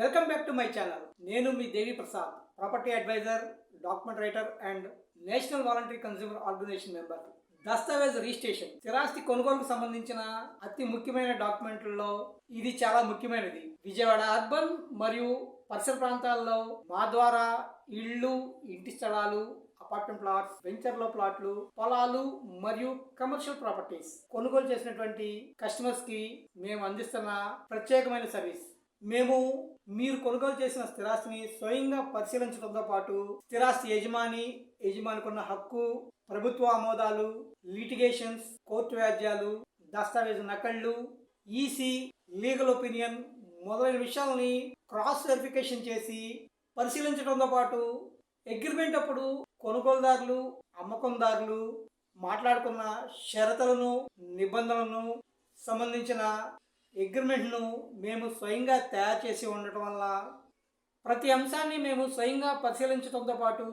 Welcome back to my channel నేను మీ Devi Prasad property advisor document writer and national voluntary consumer organisation member దస్తావేజ్ registration స్థిరాస్తి కొనుగోలుకు సంబంధించిన అతి ముఖ్యమైన డాక్యుమెంట్లలో ఇది చాలా ముఖ్యమైనది. విజయవాడ అర్బన్ మరియు పరిసర ప్రాంతాల్లో మా ద్వారా ఇళ్ళు ఇంటి స్థలాలు అపార్ట్మెంట్ ప్లాట్స్ వెంచర్లో ప్లాట్లు పొలాలు మరియు కమర్షియల్ ప్రాపర్టీస్ కొనుగోలు చేసినటువంటి కస్టమర్స్కి మేము అందిస్తున్న ప్రత్యేకమైన సర్వీస్ మేము మీరు కొనుగోలు చేసిన స్థిరాస్తిని స్వయంగా పరిశీలించడంతో పాటు స్థిరాస్తి యజమాని యజమానికున్న హక్కు ప్రభుత్వ ఆమోదాలు లిటిగేషన్స్ కోర్టు వ్యాజ్యాలు దస్తావేజు నకళ్ళు ఈసీ లీగల్ ఒపీనియన్ మొదలైన విషయాలని క్రాస్ వెరిఫికేషన్ చేసి పరిశీలించడంతో పాటు అగ్రిమెంట్ అప్పుడు కొనుగోలుదారులు అమ్మకందారులు మాట్లాడుకున్న షరతులను నిబంధనలను సంబంధించిన అగ్రిమెంట్ను మేము స్వయంగా తయారు చేసి ఉండటం వల్ల ప్రతి అంశాన్ని మేము స్వయంగా పరిశీలించడంతో పాటు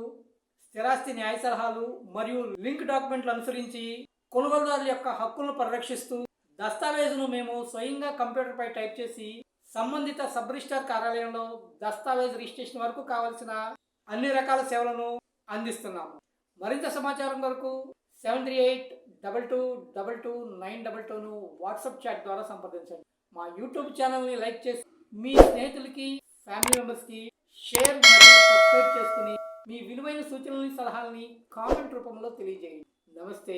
స్థిరాస్తి న్యాయ సలహాలు మరియు లింక్ డాక్యుమెంట్లు అనుసరించి కొనుగోలుదారుల యొక్క హక్కులను పరిరక్షిస్తూ దస్తావేజును మేము స్వయంగా కంప్యూటర్పై టైప్ చేసి సంబంధిత సబ్ రిజిస్టార్ కార్యాలయంలో దస్తావేజ్ రిజిస్ట్రేషన్ వరకు కావలసిన అన్ని రకాల సేవలను అందిస్తున్నాము. మరింత సమాచారం కొరకు seven three eight double two double two nine double టూను WhatsApp chat ద్వారా సంప్రదించండి. మా యూట్యూబ్ ఛానల్ని లైక్ చేసి మీ స్నేహితులకి ఫ్యామిలీ మెంబర్స్కి షేర్ మరియు సబ్స్క్రైబ్ చేసుకుని మీ విలువైన సూచనలని సలహాలని కామెంట్ రూపంలో తెలియజేయండి. నమస్తే.